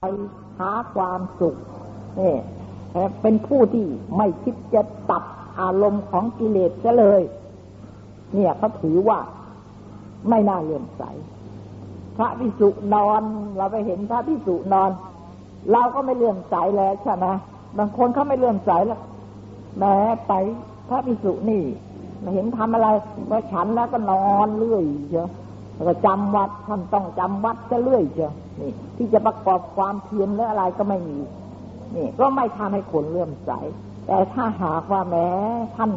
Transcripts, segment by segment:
ไปหาความสุขเนี่ยเป็นผู้ที่ไม่คิดจะตัดอารมณ์ของกิเลสซะเลย เนี่ยเขาถือว่าไม่น่าเลื่อมใส พระพิสุนอน เราไปเห็นพระพิสุนอน เราก็ไม่เลื่อมใสแล้วใช่ไหมบางคนเขาไม่เลื่อมใสแล้วแม้ไปพระพิสุนี่เห็นทำอะไรว่าฉันแล้วก็นอนเรื่อยเชียว แล้วก็จำวัดท่านต้องจำวัดจะเรื่อยเชียวนี่ ที่จะประกอบความเพียรหรืออะไรก็ไม่มีนี่ก็ไม่ทำให้คนเลื่อมใส แต่ถ้าหากว่าแม้ท่าน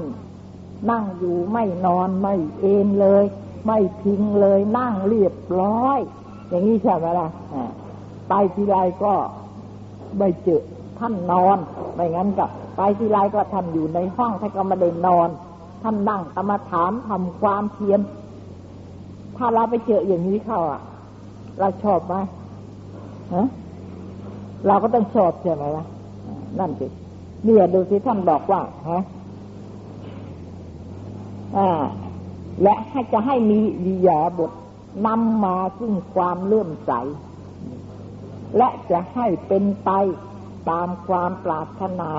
นั่งอยู่ไม่นอนไม่เอนเลย ไม่พิงเลยนั่งเรียบร้อย อย่างนี้ใช่ไหมล่ะไปทีไรก็ไม่เจอท่านนอนไม่งั้นก็ไปทีไรก็ท่านอยู่ในห้องท่านก็ไม่ได้นอน ท่านนั่งกรรมฐานทำความเพียร ถ้าเราไปเจออย่างนี้เข้าอะ เราชอบไหมฮะเราก็ต้องชอบใช่ไหมล่ะ นั่นสิเนี่ยดูสิท่านบอกว่าฮะอ่า และให้จะให้มีวิยาบทนำมาซึ่งความเลื่อมใส และจะให้เป็นไปตามความปรารถนา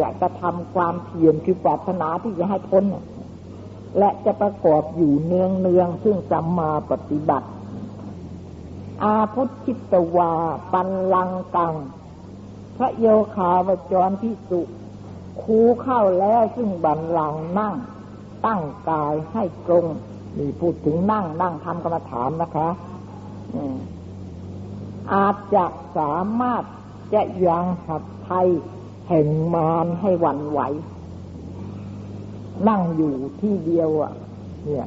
จะกระทำความเพียรคือปรารถนาที่จะให้พ้น และจะประกอบอยู่เนืองเนืองซึ่งสัมมาปฏิบัติ อาพุทธิตวา ปันลังกัง พระโยคาวจรพิสุคูเข้าแล้วซึ่งบันลังนั่ง ตั้งกายให้ตรงนี่พูดถึงนั่งนั่งทำกรรมฐานนะคะอาจจะสามารถจะยังหัดไทยแห่งมารให้หวั่นไหว นั่งอยู่ที่เดียวอะ เนี่ย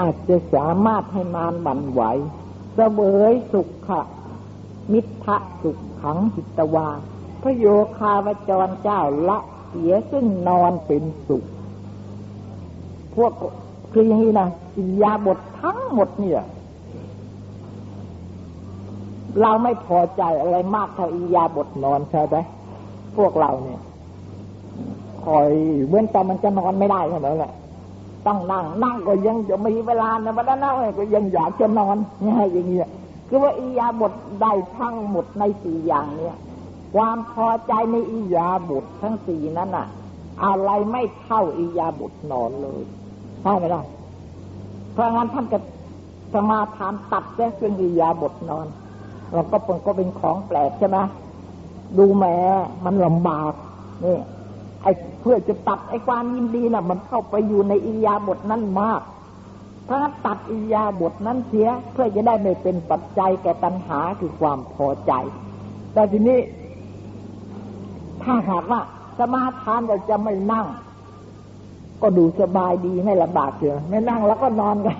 อาจจะสามารถให้มารหวั่นไหวเสวยสุขะมิทะสุขขังหิตวา พระโยคาวจรเจ้าละเสียซึ่งนอนเป็นสุข พวกคืออย่างนี้นะอิยาบททั้งหมดเนี่ย เราไม่พอใจอะไรมากเท่าอิยาบทนอนใช่ไหมพวกเราเนี่ย คอยเว้นแต่มันจะนอนไม่ได้ใช่ไหมล่ะต้องนั่งนั่งก็ยังจะมีเวลาในวันนั้นก็ยังอยากจะนอนนี่อย่างเงี้ยคือว่าอิยาบทได้ทั้งหมดในสี่อย่างเนี้ยความพอใจในอิยาบททั้งสี่นั้นอะอะไรไม่เท่าอิยาบทนอนเลยใช่ไหมล่ะเพราะงั้นท่านจะสมาทานตัดแค่เรื่องอิยาบทนอนเราก็เป็นก็เป็นของแปลกใช่ไหมดูแม้มันลำบากนี่ ไอ้เพื่อจะตัดไอ้ความยินดีน่ะ มันเข้าไปอยู่ในอิยาบทนั้นมาก ถ้าตัดอิยาบทนั้นเสีย เพื่อจะได้ไม่เป็นปัจจัยแก่ตัณหาคือความพอใจ แต่ทีนี้ ถ้าหากว่าสมาทานเราจะไม่นั่ง ก็ดูสบายดีไม่ลำบากเชียไม่นั่งแล้วก็นอนกัน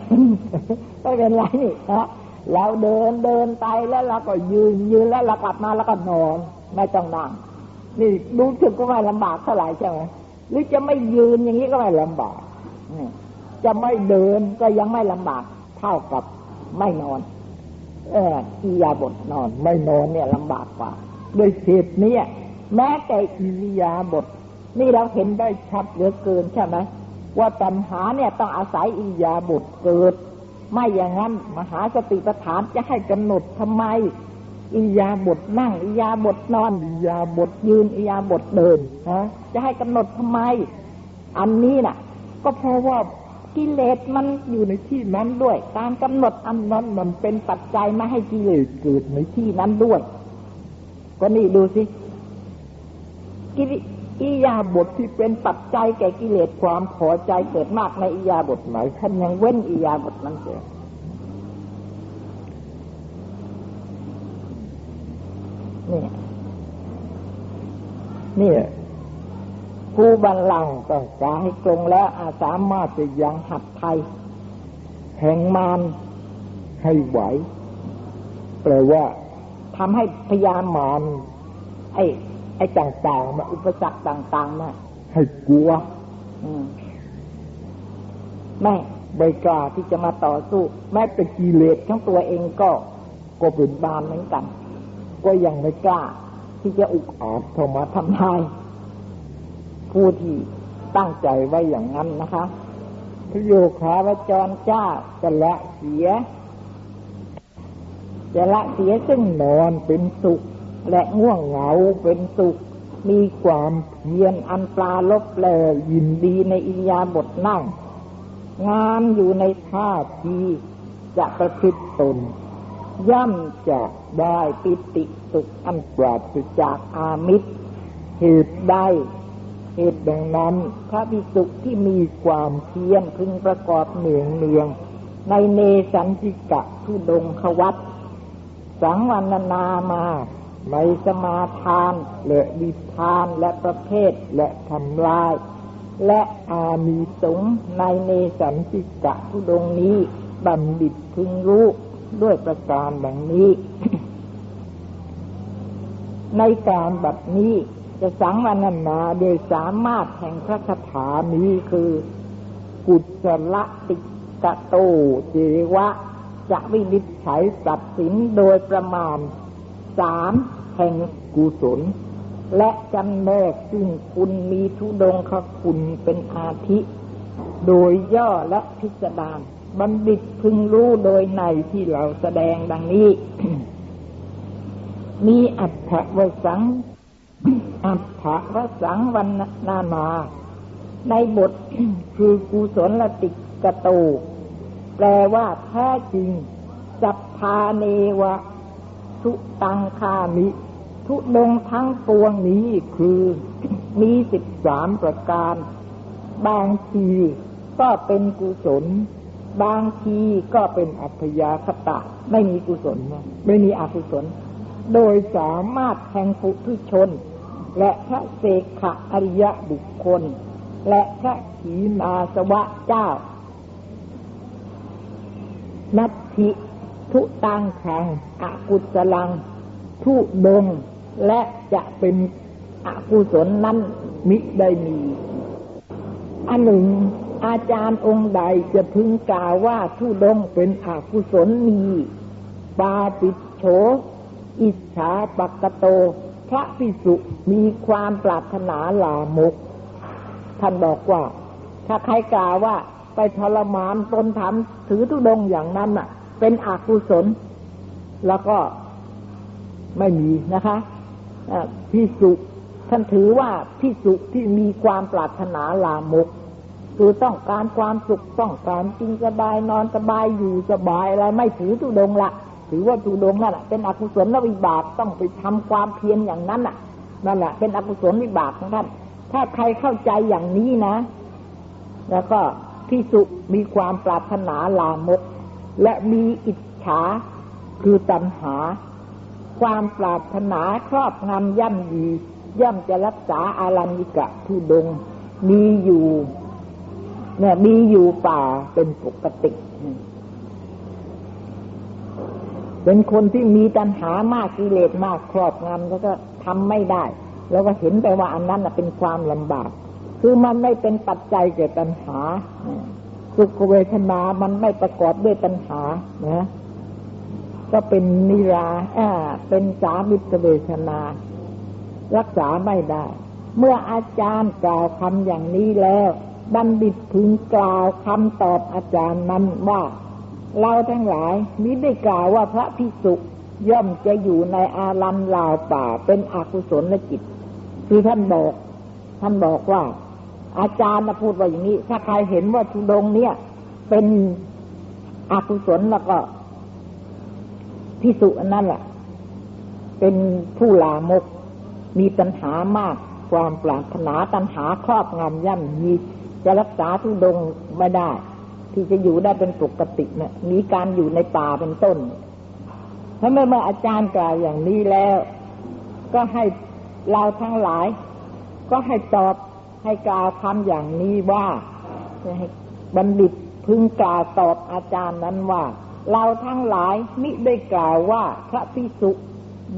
ไม่เป็นไรนี่นะเราเดินเดินไปแล้วเราก็ยืนยืนแล้วเรากลับมาแล้วก็นอน ไม่ต้องนั่ง นี่รู้สึกก็ไม่ลำบากเท่าไหร่ใช่ไหมหรือจะไม่ยืนอย่างนี้ก็ไม่ลำบากจะไม่เดินก็ยังไม่ลำบากเท่ากับไม่นอน เอออิยาบทนอน ไม่นอนเนี่ยลำบากกว่าโดยเหตุนี้แม้แต่อิยาบท นี่เราเห็นได้ชัดเหลือเกินใช่ไหมว่าปัญหาเนี่ยต้องอาศัยอิยาบทเกิด ไม่อย่างนั้น มหาสติปัฏฐานจะให้กำหนดทำไม อิยาบทนั่ง อิยาบทนอน อิยาบทยืน อิยาบทเดินฮะจะให้กำหนดทำไม อันนี้น่ะ ก็เพราะว่ากิเลสมันอยู่ในที่นั้นด้วย การกำหนดอันนั้นมันเป็นปัจจัยม่ให้กิเลสเกิดในที่นั้นด้วย ก็นี่ดูสิกิอิยาบทที่เป็นปัจจัยแก่กิเลสความพอใจเกิดมากในอิยาบทไหนท่านยังเว้นอิยาบทนั้นเสีย นี่นี่ผู้บันลังต้องการให้ตรงแล้วอาสามารถจะยังหัดไทย แห่งมานให้ไหวแปลว่าทำให้พยามานไอ้ ไอ้ต่างๆมาอุปสรรคต่างๆมาให้กลัวแม่ใบกล้าที่จะมาต่อสู้ แม้เป็นกิเลสทั้งตัวเองก็ก็เป็นบานเหมือนกัน ก็ยังไม่กล้า ที่จะอุกอาจเข้ามาทำลายผู้ที่ตั้งใจไว้อย่างนั้นนะคะพระโยคาวจรจ้าจะละเสียจะละเสียซึ่งนอนเป็นสุข และง่วงเหงาเป็นสุข มีความเพียรอันปลาลบแลยินดีในอิยาบทนั่ง งามอยู่ในท่าทีจะประพฤติตน ย่อมจะได้ปิติสุขอันปราศจากอามิตรเหตุใดเหตุดังนั้น พระภิกษุที่มีความเพียรพึงประกอบเนืองเนือง ในเนสันติกะทุดงควัตสังวันนามาในสมาทานและดิทานและประเภทและทำลาย และอามีสงในเนสันติกะทุดงนี้บัณฑิตพึงรู้ ด้วยประการดังนี้ ในการบัดนี้จะสังวรนาโดยสามารถแห่งพระคาถานี้คือ กุศลติกะโตเจวะ จะวินิจฉัยตัดสินโดยประมาณสามแห่งกุศล และจำแนกซึ่งคุณมีทุดงคคุณเป็นอาทิ โดยย่อและพิสดาร บัณฑิตพึงรู้โดยในที่เราแสดงดังนี้ มีอัฏฐวสัง อัฏฐวสังวันนามา ในบทคือกุศลติกโต แปลว่าแท้จริงจับพาเนวะ ทุตังคามิ ทุลงทั้งปวงนี้คือมีสิบสามประการ บางทีก็เป็นกุศล บางทีก็เป็นอัพยาคตะ ไม่มีกุศลไม่มีอกุศล โดยสามารถแทงปุถุชน และพระเสขะอริยบุคคล และพระขีนาสวะเจ้า นัตถิทุตังแขังอกุศลัง ทุดง และจะเป็นอกุศลนั้นมิได้มี อันหนึ่ง อาจารย์องค์ใดจะพึงกล่าวว่าทุดงเป็นอกุศลมีปาปิโฉอิจฉาปักโต พระพิสุมีความปรารถนาหลามก ท่านบอกว่า ถ้าใครกล่าวว่า ไปทรมานตนทำถือทุดงอย่างนั้นน่ะ เป็นอกุศล แล้วก็ไม่มีนะคะพิสุท่านถือว่าพิสุที่มีความปรารถนาลามก คือต้องการความสุขต้องการกินสบายนอนสบายอยู่สบายอะไรไม่ถือตุดงละถือว่าตุดงนั่นแหละเป็นอกุศลวิบากต้องไปทำความเพียรอย่างนั้นน่ะนั่นแหละเป็นอกุศลวิบากของท่านถ้าใครเข้าใจอย่างนี้นะ แล้วก็ที่สุมีความปรารถนาลามก และมีอิจฉาคือตัณหา ความปรารถนาครอบงำย่ำยีย่อมจะรักษาอารัมิกะทุดง มีอยู่ เนี่ยมีอยู่ป่าเป็นปกติ เป็นคนที่มีตัณหามากกิเลสมากครอบงำแล้วก็ทำไม่ได้ แล้วก็เห็นไปว่าอันนั้นเป็นความลำบาก คือมันไม่เป็นปัจจัยแก่ตัณหาสุขเวทนา มันไม่ประกอบด้วยตัณหานะก็เป็นนิราอ่าเป็นสามิตเวทนา รักษาไม่ได้ เมื่ออาจารย์กล่าวคำอย่างนี้แล้ว บัณฑิตพึงกล่าวคำตอบอาจารย์นั้นว่า เราทั้งหลายมิได้กล่าวว่าพระพิสุย่อมจะอยู่ในอารัมลาวป่าเป็นอกุศลจิต คือท่านบอก ท่านบอกว่า อาจารย์พูดว่าอย่างนี้ ถ้าใครเห็นว่าทุดงเนี่ย เป็นอกุศลแล้วก็พิสุนั่นแหละเป็นผู้ลามก มีปัญหามาก ความปรารถนาตัณหาครอบงำย่ำยี จะรักษาทุดงไม่ได้ ที่จะอยู่ได้เป็นปกติเนะี่ยมีการอยู่ในป่าเป็นต้นถ้าเมื่อเมื่ออาจารย์กล่าวอย่างนี้แล้ว ก็ให้เราทั้งหลาย ก็ให้ตอบให้กล่าวคำอย่างนี้ว่าให้บัณฑิตพึงกล่าวตอบอาจารย์นั้นว่า เราทั้งหลายมิได้กล่าวว่าพระพิสุ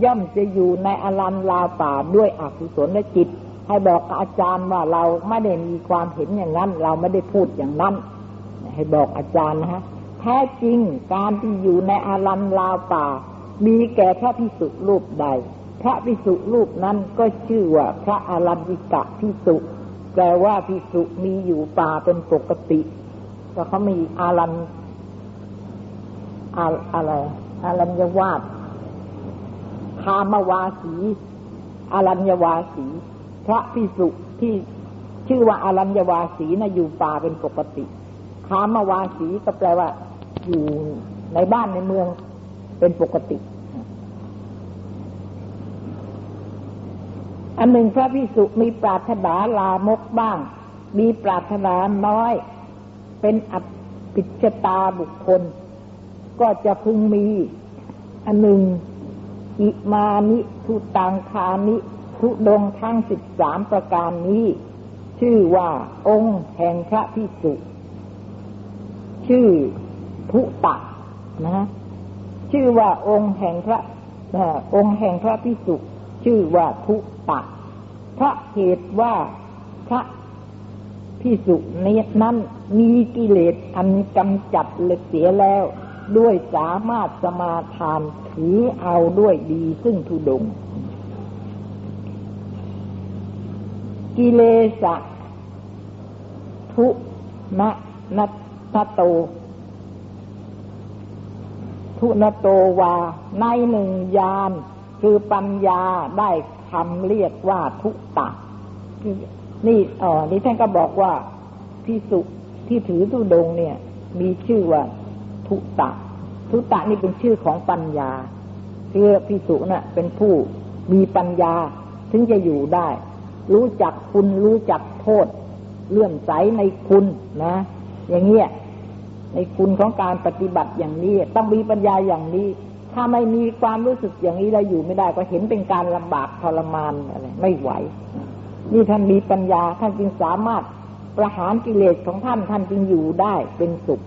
ย่อมจะอยู่ในอลันลาป่าด้วยอกุศลและจิต ให้บอกอาจารย์ว่าเราไม่ได้มีความเห็นอย่างนั้น เราไม่ได้พูดอย่างนั้น ให้บอกอาจารย์นะฮะแท้จริงการที่อยู่ในอารันลาวป่า มีแก่พระพิสุรูปใด พระพิสุรูปนั้นก็ชื่อว่าพระอารันวิกะพิสุแปลว่าพิสุมีอยู่ป่าเป็นปกติก็เขามีอารันอาอะไรอารัญญวาสคามวาสีอรัญญวาสี พระพิสุที่ชื่อว่าอรัญญวาสีนะอยู่ป่าเป็นปกติคามวาสีก็แปลว่า อยู่ในบ้านในเมืองเป็นปกติ อันหนึ่งพระพิสุมีปรารถนาลามกบ้าง มีปรารถนาน้อย เป็นอภิชตาบุคคล ก็จะพึงมี อันหนึ่งอิมานิทุตังคานิ ทุดงทั้งสิบสามประการนี้ ชื่อว่าองค์แห่งพระพิสุชื่อทุตะนะชื่อว่าองค์แห่งพระองค์แห่งพระพิสุชื่อว่าทุตะพระเหตุว่าพระพิสุเนตนั้นมีกิเลสอันกำจัดเล็กเสียแล้ว ด้วยสามารถสมาทานถือเอาด้วยดีซึ่งทุดง กิเลสะทุนนัตโต ทุนโตวา ในหนึ่งยานคือปัญญาได้คำเรียกว่าทุตะนี่อ๋อนี่ท่านก็บอกว่าพิสุที่ถือทุดงเนี่ย มีชื่อว่าทุตะ ทุตะนี่เป็นชื่อของปัญญาคือพิสุนะ่ะเป็นผู้มีปัญญาถึงจะอยู่ได้ รู้จักคุณรู้จักโทษเลื่อมใสในคุณนะ อย่างเงี้ยในคุณของการปฏิบัติอย่างนี้ ต้องมีปัญญาอย่างนี้ ถ้าไม่มีความรู้สึกอย่างนี้แล้วอยู่ไม่ได้ก็เห็นเป็นการลำบากทรมานอะไรไม่ไหว นี่ท่านมีปัญญาท่านจึงสามารถประหารกิเลสของท่านท่านจึงอยู่ได้เป็นสุข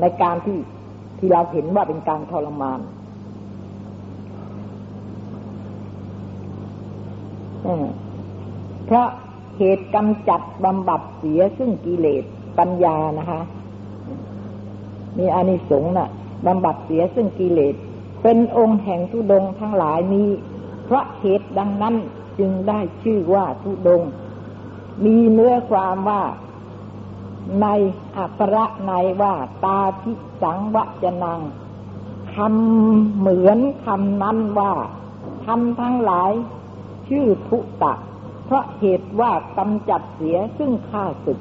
ในการที่ที่เราเห็นว่าเป็นการทรมานอื เพราะเหตุกำจัดบำบัดเสียซึ่งกิเลสปัญญานะคะมีอานิสงส์น่ะบำบัดเสียซึ่งกิเลสเป็นองค์แห่งทุดงทั้งหลายนี้ เพราะเหตุดังนั้นจึงได้ชื่อว่าทุดง มีเนื้อความว่าในอัปรในว่าตาทิสังวจนังคำเหมือนคำนั้นว่าทำทั้งหลาย ชื่อทุตะ เพราะเหตุว่ากำจัดเสียซึ่งข้าศึก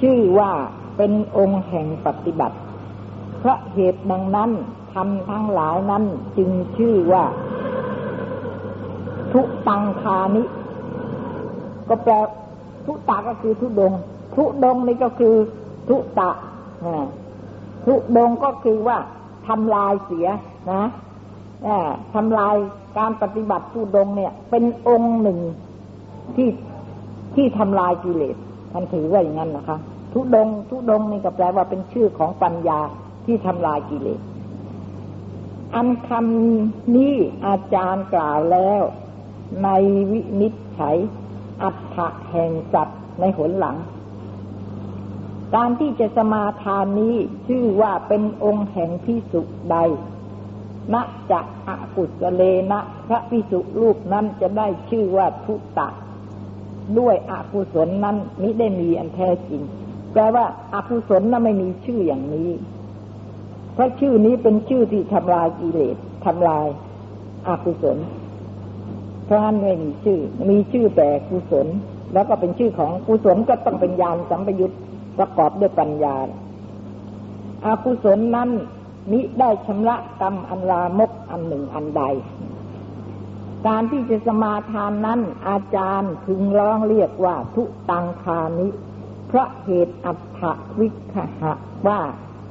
ชื่อว่าเป็นองค์แห่งปฏิบัติ เพราะเหตุดังนั้นทำทั้งหลายนั้นจึงชื่อว่า ทุตังคานิ ก็แปลทุตาก็คือทุดง ทุดงนี่ก็คือทุตะทุดงก็คือว่าทำลายเสียนะทำลายการปฏิบัติทุดงเนี่ย เป็นองค์หนึ่ง ที่ที่ทำลายกิเลสท่านถือว่าอย่างนั้นนะคะ ทุดงทุดงนี่ก็แปลว่าเป็นชื่อของปัญญาที่ทำลายกิเลส อันคำนี้อาจารย์กล่าวแล้ว ในวินิจฉัย อัฏฐะแห่งสัตว์ในหนหลัง การที่จะสมาทานนี้ชื่อว่าเป็นองค์แห่งพิสุใดณจะอกุศเลนะพระพิสุรูปนั้นจะได้ชื่อว่าทุตะ ด้วยอกุศลนั้นมิได้มีอันแท้จริงแปลว่าอากุศลนั้นไม่มีชื่ออย่างนี้ เพราะชื่อนี้เป็นชื่อที่ทำลายกิเลสทำลายอากุศลเพราะนั้นไม่มีชื่อ มีชื่อแต่กุศล แล้วก็เป็นชื่อของกุศลก็ต้องเป็นญาณสัมปยุตประกอบด้วยปัญญาอากุศลนั้นมิได้ชำระกรรมอันลามกอันหนึ่งอันใด การที่จะสมาทานนั้น อาจารย์ถึงร้องเรียกว่าทุตังคานิ เพราะเหตุอัตถวิคหะว่า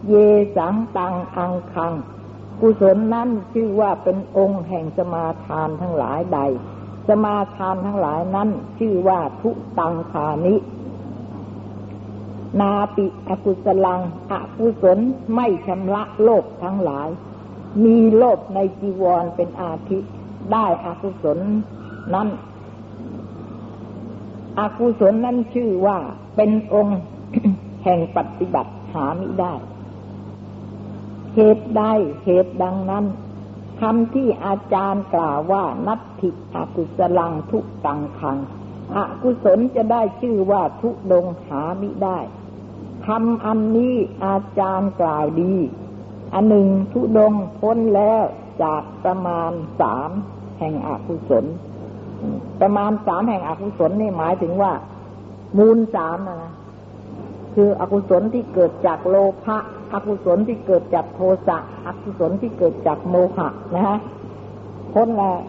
เยสังตังอังคัง กุศลนั้นชื่อว่าเป็นองค์แห่งสมาทานทั้งหลายใด สมาทานทั้งหลายนั้น ชื่อว่าทุตังคานินาปิอกุศลังอกุศลไม่ชำระโลกทั้งหลาย มีโลภในจีวรเป็นอาทิ ได้อกุศลนั้นอกุศลนั้นชื่อว่าเป็นองค์แห่งปฏิบัติหามิได้ เหตุใดเหตุดังนั้นคำที่อาจารย์กล่าวว่านัตถิอกุศลังทุกตังคังอกุศลจะได้ชื่อว่าทุดงหามิได้คำอันนี้อาจารย์กล่าวดี อันหนึ่งทุดงพ้นแล้วจากประมาณสาม แห่งอกุศลประมาณสามแห่งอกุศลนี่หมายถึงว่า มูลสามนะคืออกุศลที่เกิดจากโลภะอกุศลที่เกิดจากโทสะอกุศลที่เกิดจากโมหะนะฮะพ้นแล้ว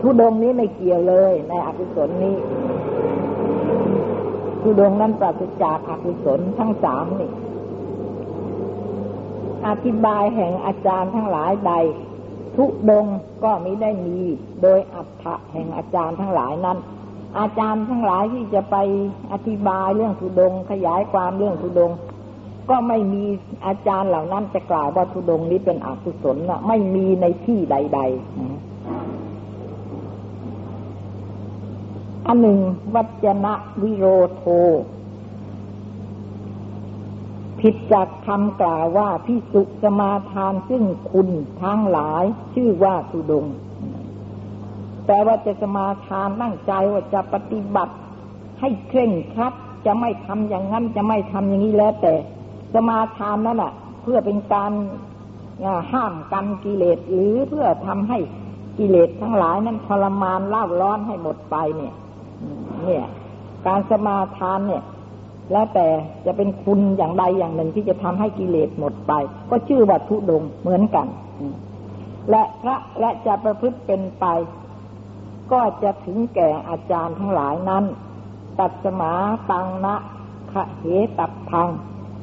ทุดงนี้ไม่เกี่ยวเลย ในอกุศลนี้ทุดงนั้นปราศจากอกุศลทั้งสามนี่อธิบายแห่งอาจารย์ทั้งหลายใด ทุดงก็มิได้มี โดยอัฏฐะแห่งอาจารย์ทั้งหลายนั้น อาจารย์ทั้งหลายที่จะไปอธิบายเรื่องทุดง ขยายความเรื่องทุดง ก็ไม่มีอาจารย์เหล่านั้นจะกล่าวว่าทุดงนี้เป็นอกุศลนะไม่มีในที่ใด ๆ อันหนึ่ง วัจนะวิโรโท ผิดจากคำกล่าวว่าพิสุสมาทานซึ่งคุณทั้งหลายชื่อว่าสุดง แต่ว่าจะสมาทานตั้งใจว่าจะปฏิบัติ ให้เคร่งครัดจะไม่ทำอย่างนั้นจะไม่ทำอย่างนี้แล้วแต่ สมาทานนั่นแหะเพื่อเป็นการห้ามกันกิเลสหรือเพื่อทำให้กิเลสทั้งหลายนั้นทรมานเล่าร้อนให้หมดไปเนี่ย เนี่ย การสมาทานเนี่ย แล้วแต่จะเป็นคุณอย่างใดอย่างหนึ่งที่จะทำให้กิเลสหมดไป ก็ชื่อว่าทุดงเหมือนกัน และพระและจะประพฤติเป็นไป ก็จะถึงแก่อาจารย์ทั้งหลายนั้น ตัดสมาตังนะขะเหตับพัง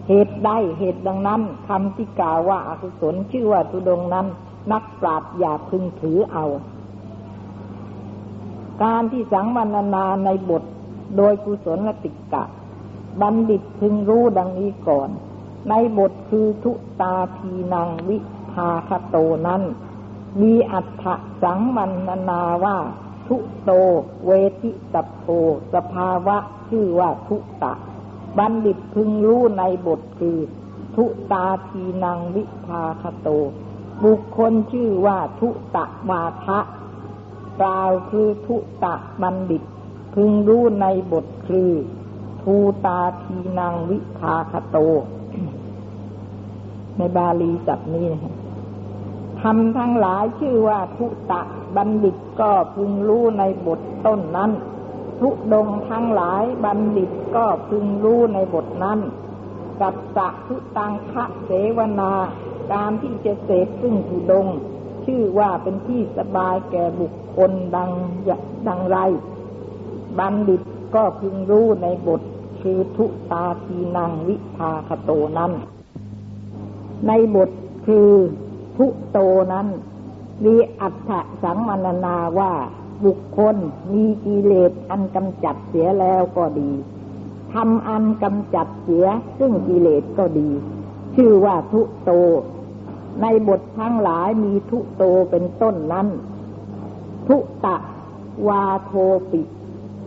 เหตุใดเหตุดังนั้นคำที่กล่าวว่าอากุศลชื่อว่าทุดงนั้น นักปราชญ์อย่าพึงถือเอา การที่สังวรรณนาในบทโดยกุศลติกะ บัณฑิตพึงรู้ดังนี้ก่อน ในบทคือทุตาทีนังวิภาคโตนั้น มีอัฏฐสังมันนาว่า ทุโตเวทิตัโพสภาวะชื่อว่าทุตะ บัณฑิตพึงรู้ในบทคือ ทุตาทีนังวิภาคโต บุคคลชื่อว่าทุตะมาทะกล่าวคือทุตะบัณฑิต พึงรู้ในบทคือ ภูตาทีนางวิภาคโต ในบาลีจับนี้นะทำทั้งหลายชื่อว่าทุตะบัณฑิตก็พึงรู้ในบทต้นนั้น ทุดงทั้งหลายบัณฑิตก็พึงรู้ในบทนั้นกัตสะทุตังคะเสวนาการที่จะเสพซึ่งทุดง ชื่อว่าเป็นที่สบายแก่บุคคลดังดังไร บัณฑิตก็พึงรู้ในบท คือทุตาทีนังวิภาคโตนั้น ในบทคือทุโตนั้น มีอัฏฐสังมนนาว่าบุคคลมีกิเลสอันกำจัดเสียแล้วก็ดีทำอันกำจัดเสียซึ่งกิเลสก็ดี ชื่อว่าทุโต ในบททั้งหลายมีทุโตเป็นต้นนั้น ทุตะ วาโทปิ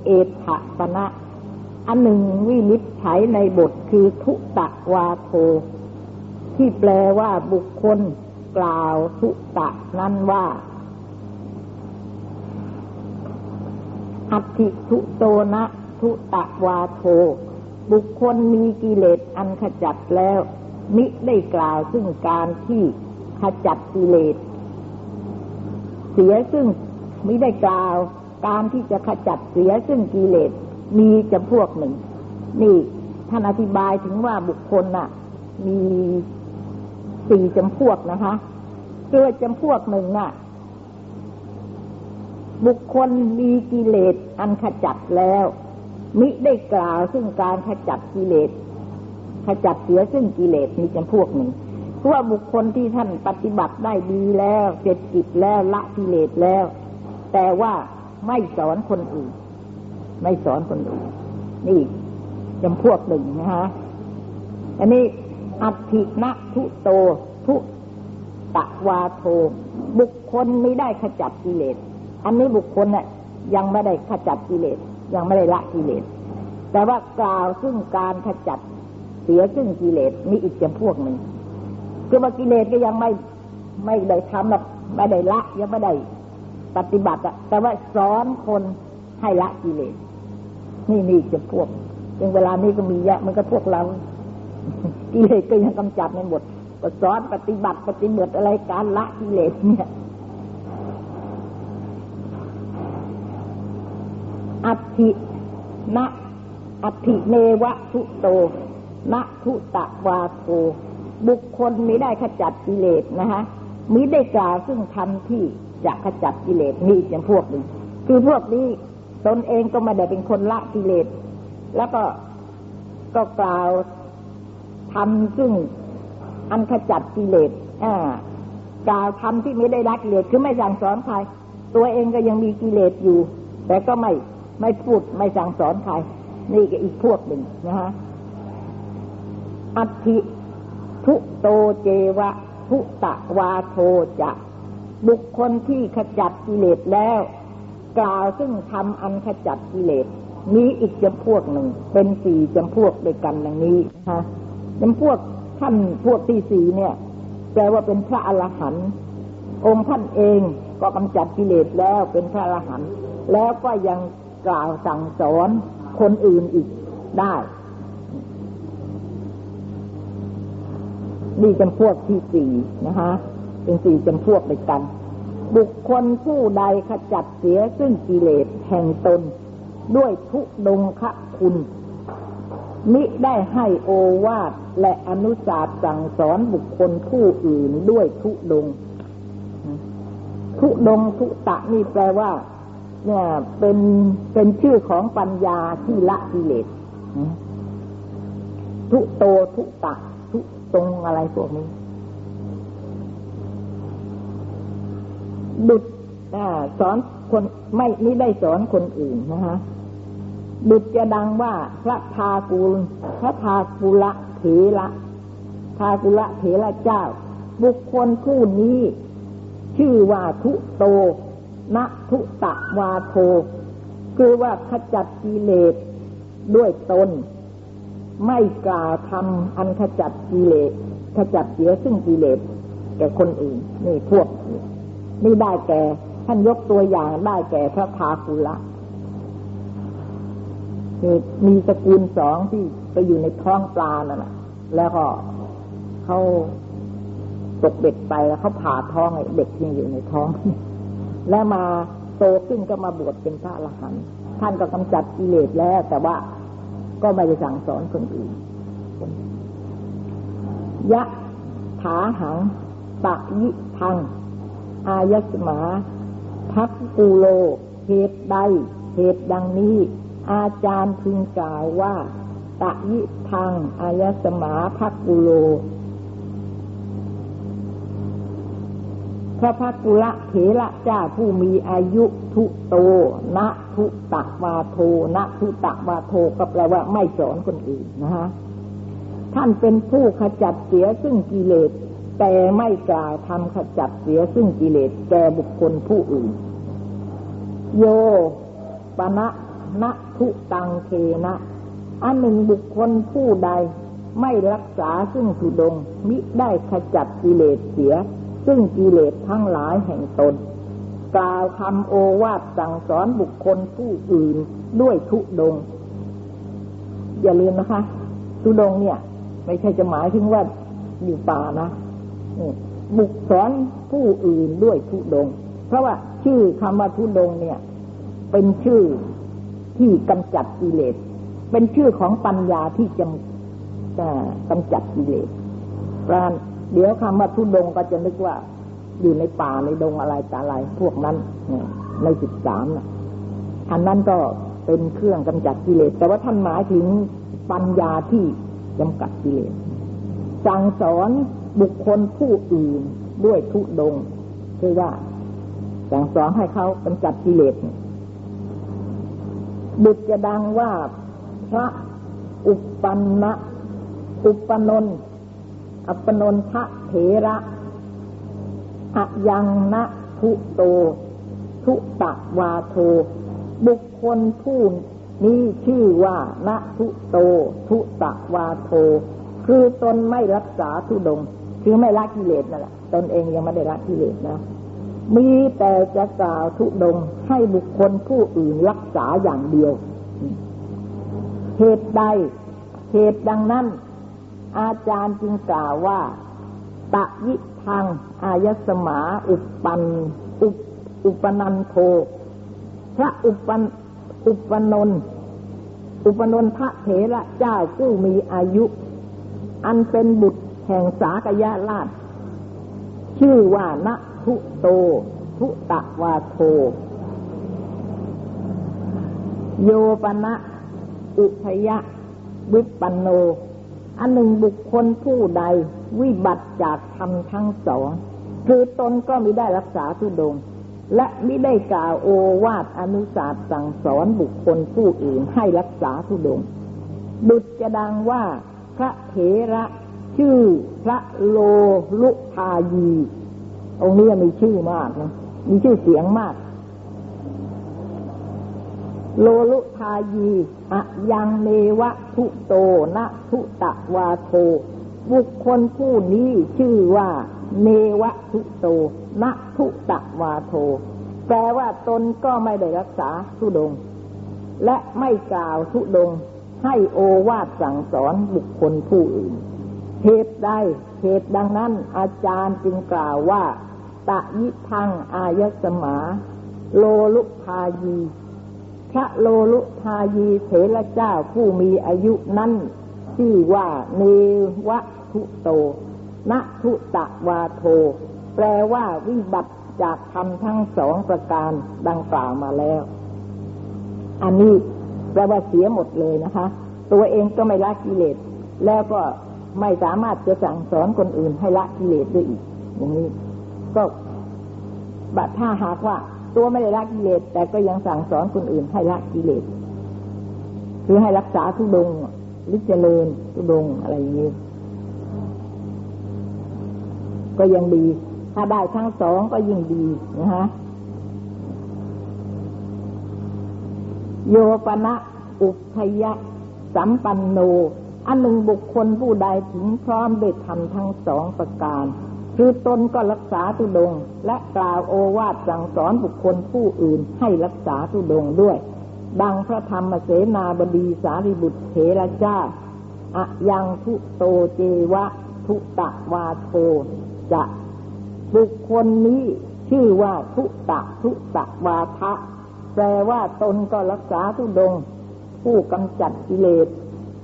เอถะปณะ อันหนึ่งวินิจฉัยในบทคือทุตะวาโท ที่แปลว่าบุคคลกล่าวทุตะนั้นว่าอัติทุโตนะทุตะวาโท บุคคลมีกิเลสอันขจัดแล้ว มิได้กล่าวซึ่งการที่ขจัดกิเลส เสียซึ่งมิได้กล่าวการที่จะขจัดเสียซึ่งกิเลส มีจำพวกหนึ่ง นี่ท่านอธิบายถึงว่าบุคคลน่ะ มีสี่จำพวกนะคะตัวจำพวกหนึ่งน่ะ บุคคลมีกิเลสอันขจัดแล้ว มิได้กล่าวซึ่งการขจัดกิเลสขจัดเสียซึ่งกิเลสมีจำพวกหนึ่งเพราะว่าบุคคลที่ท่านปฏิบัติได้ดีแล้วเสร็จกิจแล้วละกิเลสแล้ว แต่ว่าไม่สอนคนอื่น ไม่สอนคนอื่นนี่จำพวกหนึ่งนะฮะอันนี้อัตินะทุโตทุตะวาโท บุคคลไม่ได้ขจัดกิเลส อันนี้บุคคลเนี่ยยังไม่ได้ขจัดกิเลส ยังไม่ได้ละกิเลส แต่ว่ากล่าวซึ่งการขจัดเสียซึ่งกิเลสมีอีกจำพวกหนึ่งคือว่ากิเลสก็ยังไม่ไม่ได้ทำหรอกไม่ได้ละยังไม่ได้ปฏิบัติอะแต่ว่าสอนคนให้ละกิเลส นี่นี่จะพวกยังเวลานี้ก็มีเยอะมันก็พวกเรากิเลสก็ยังกำจัดไม่หมดก็สอนปฏิบัติปฏิบัติอะไรการละกิเลสเนี่ยอัตินะอัติเนวะทุโตนะทุตะวาโทบุคคลมิได้ขจัดกิเลสนะฮะมิได้กล่าวซึ่งทำที่จะขจัดกิเลสนี่เป็นพวกนี้คือพวกนี้ ตนเองก็ไม่ได้เป็นคนละกิเลส แล้วก็ก็กล่าวทำซึ่งอันขจัดกิเลสอ่ากล่าวทำที่ไม่ได้รักกิเลสคือไม่สั่งสอนใคร ตัวเองก็ยังมีกิเลสอยู่ แต่ก็ไม่ไม่พูดไม่สั่งสอนใคร นี่ก็อีกพวกหนึ่งนะฮะอัติทุโตเจวะทุตะวาโทจะ บุคคลที่ขจัดกิเลสแล้ว กล่าวซึ่งทำอันขจัดกิเลสนี้อีกจำพวกหนึ่ง เป็นสี่จำพวกด้วยกันดังนี้ฮะจำพวกท่านพวกที่สี่เนี่ยแปลว่าเป็นพระอรหันต์องค์ท่านเองก็กำจัดกิเลสแล้วเป็นพระอรหันต์แล้วก็ยังกล่าวสั่งสอนคนอื่นอีกได้ นี่จำพวกที่สี่นะคะ เป็นสี่จำพวกด้วยกัน บุคคลผู้ใดขจัดเสียซึ่งกิเลสแห่งตน ด้วยทุดงคะคุณ มิได้ให้โอวาทและอนุสาสสั่งสอนบุคคลผู้อื่นด้วยทุดง ทุดงทุตะนี่แปลว่า เนี่ยเป็นเป็นชื่อของปัญญาที่ละกิเลสทุโตทุตะ ทุตรงอะไรพวกนี้ ดุดสอนคนไม่ไม่ได้สอนคนอื่นนะฮะดุจจะดังว่าพระทากูลพระทากุละเถระทากุละเถระเจ้า บุคคลผู้นี้ ชื่อว่าทุโตณทุตะวาโท คือว่าขจัดกิเลสด้วยตน ไม่กล่าวทำอันขจัดกิเลสขจัดเสียซึ่งกิเลสแก่คนอื่น นี่พวก นี่ได้แก่ ท่านยกตัวอย่างได้แก่พระทากุละมีสกุลสองที่ไปอยู่ในท้องปลานั่นแหละแล้วก็เขาตกเด็กไปแล้วเขาผ่าท้องไอ้เด็กที่อยู่ในท้อง แล้วมาโตขึ้นก็มาบวชเป็นพระอรหันต์ท่านก็กำจัดกิเลสแล้ว แต่ว่าก็ไม่ได้สั่งสอนคนอื่นยะถาหังปะยิทัง อายสมา ทักกูโลเหตุใดเหตุดังนี้ อาจารย์พึงกล่าวว่า ตะยิทางอายสมาภักกุโลพระพักุละเถระเจ้าผู้มีอายุทุโตณทุตะวาโทณทุตะวาโทก็แปลว่าไม่สอนคนอื่นนะฮะท่านเป็นผู้ขจัดเสียซึ่งกิเลส แต่ไม่กล่าวทำขจัดเสียซึ่งกิเลสแก่บุคคลผู้อื่น โยปณะนะทุตังเทนะ อันหนึ่งบุคคลผู้ใดไม่รักษาซึ่งสุดง มิได้ขจัดกิเลสเสีย ซึ่งกิเลสทั้งหลายแห่งตน กล่าวคำโอวาทสั่งสอนบุคคลผู้อื่นด้วยทุดง อย่าลืมนะคะ ทุดงเนี่ย ไม่ใช่จะหมายถึงว่าอยู่ป่านะ บุกสอนผู้อื่นด้วยทุดง เพราะว่าชื่อคำว่าทุดงเนี่ย เป็นชื่อที่กำจัดกิเลส เป็นชื่อของปัญญาที่จะกำจัดกิเลสเพราะนั้นเดี๋ยวคำว่าทุดงก็จะนึกว่า อยู่ในป่าในดงอะไรต่อะไรพวกนั้นในสิบสามนะอันนั้นก็เป็นเครื่องกำจัดกิเลส แต่ว่าท่านหมายถึงปัญญาที่จำกัดกิเลสสั่งสอน บุคคลผู้อื่นด้วยทุดงคือว่าสั่งสอนให้เขากำจัดกิเลสบุตรจะดังว่าพระอุปปันนะอุปนนอัปนนทะเถระอะยังนะทุโต ทุตะวาโท บุคคลผู้นี้ชื่อว่านะทุโต ทุตะวาโท คือตนไม่รักษาทุดง คือไม่ละกิเลสนั่นแหละตนเองยังไม่ได้ละกิเลสนะมีแต่จะกล่าวทุดงให้บุคคลผู้อื่นรักษาอย่างเดียว เหตุใด เหตุดังนั้น อาจารย์จึงกล่าวว่า ตะยิทางอายสมา อุปปันอุปอุปนันโท พระอุปนอุปนนอุปนนพระเถระเจ้าผู้มีอายุ อันเป็นบุตร แห่งสากยะราช ชื่อว่านะทุโต ทุตะวาโท โยปนะอุพยะ วิปันโน อันหนึ่งบุคคลผู้ใด วิบัติจากธรรมทั้งสอง คือตนก็มิได้รักษาทุดง และมิได้กล่าวโอวาทอนุสาสสั่งสอนบุคคลผู้อื่นให้รักษาทุดง ดุจจะดังว่าพระเถระ ชื่อพระโลลุทายีองค์นี้มีชื่อมากนะมีชื่อเสียงมาก โลลุทายีอะยังเนวะทุโตนะทุตะวาโท บุคคลผู้นี้ชื่อว่าเนวะทุโตนะทุตะวาโท แปลว่าตนก็ไม่ได้รักษาทุดง และไม่กล่าวทุดงให้โอวาทสั่งสอนบุคคลผู้อื่น เหตุใดเหตุดังนั้นอาจารย์จึงกล่าวว่า ตะยิทังอายสมา โลลุพายี พระโลลุพายีเถระเจ้าผู้มีอายุนั้นชื่อว่าเนวะทุโตนะทุตะวาโท แปลว่าวิบัติจากธรรมทั้งสองประการดังกล่าวมาแล้ว อันนี้แปลว่าเสียหมดเลยนะคะ ตัวเองก็ไม่ละกิเลสแล้วก็ ไม่สามารถจะสั่งสอนคนอื่นให้ละกิเลสได้อีก อย่างนี้ ก็บัดถ้าหากว่า ตัวไม่ได้ละกิเลสแต่ก็ยังสั่งสอนคนอื่นให้ละกิเลสคือให้รักษาทุดงหรือเจริญทุดงอะไรอย่างนี้ ก็ยังดี ถ้าได้ทั้งสองก็ยิ่งดีนะฮะโยปนะอุพยะสัมปันโน อันหนึ่งบุคคลผู้ใดถึงพร้อมได้ทำทั้งสองประการ คือตนก็รักษาตุดง และกล่าวโอวาทสั่งสอนบุคคลผู้อื่นให้รักษาตุดงด้วย ดังพระธรรมเสนาบดีสารีบุตรเถระเจ้าอะยังทุโตเจวะ ทุตะวาโทจะ บุคคลนี้ชื่อว่าทุตะทุตะวาทะแปลว่าตนก็รักษาทุดง ผู้กำจัดกิเลส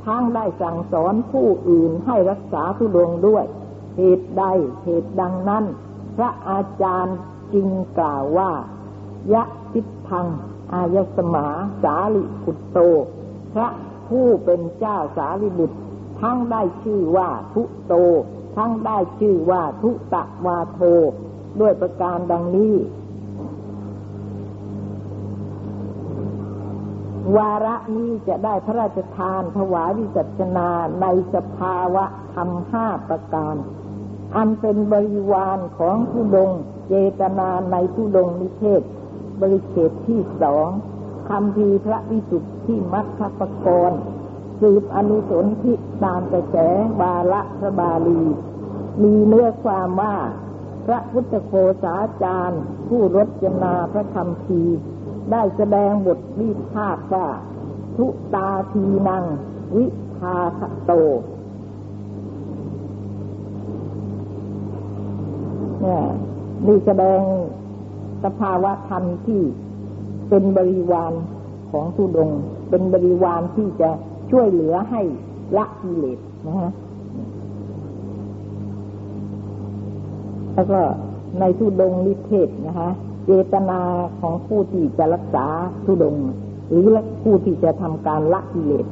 ทั้งได้สั่งสอนผู้อื่นให้รักษาทุดงด้วย เหตุใดเหตุดังนั้น พระอาจารย์จึงกล่าวว่า ยะทิทัง อายสมาสาลิปุตโต พระผู้เป็นเจ้าสารีบุตร ทั้งได้ชื่อว่าทุโต ทั้งได้ชื่อว่าทุตะวาโท ด้วยประการดังนี้ วาระนี้จะได้พระราชทานถวายวิจัชนาในสภาวะธรรมห้าประการ อันเป็นบริวารของผู้ดงเจตนาในผู้ดงนิเทศ บริเขตที่สองคำพีพระวิสุทธิมัคคปกรณ์สืบอนุสนธิตามกระแสบาละพระบาลี มีเนื้อความว่า พระพุทธโคสาจารย์ ผู้รจนาพระคำพี ได้แสดงบทวิพากษ์ว่า ทุตาทีนัง วิภาคโตเนี่ยนี่แสดงสภาวะธรรมที่เป็นบริวารของทุดง เป็นบริวารที่จะช่วยเหลือให้ละกิเลสนะฮะแล้วก็ในทุดงนิเทศนะคะ เจตนาของผู้ที่จะรักษาทุดง หรือผู้ที่จะทำการละกิเลส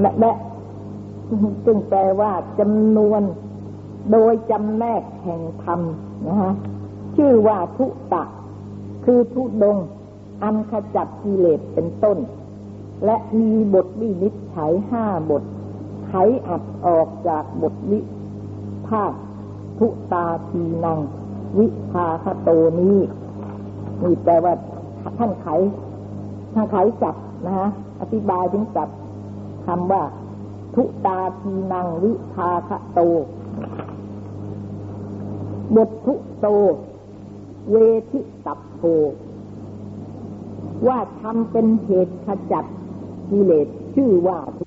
และและจึงแปลว่าจำนวนโดยจำแนกแห่งธรรมนะฮะชื่อว่าทุตะ คือทุดง อันขจัดกิเลสเป็นต้น และมีบทวินิจฉัยห้าบทไขอัดออกจากบทวิ ภาทุตาทีนัง วิภาคโตนี้นี่แปลว่าท่านไขท่านไขจับนะฮะอธิบายถึงจับคำว่า ทุตาทีนังวิภาคโตบททุโต เวทิตับโทว่าทำเป็นเหตุขจัดกิเลสชื่อว่าทุ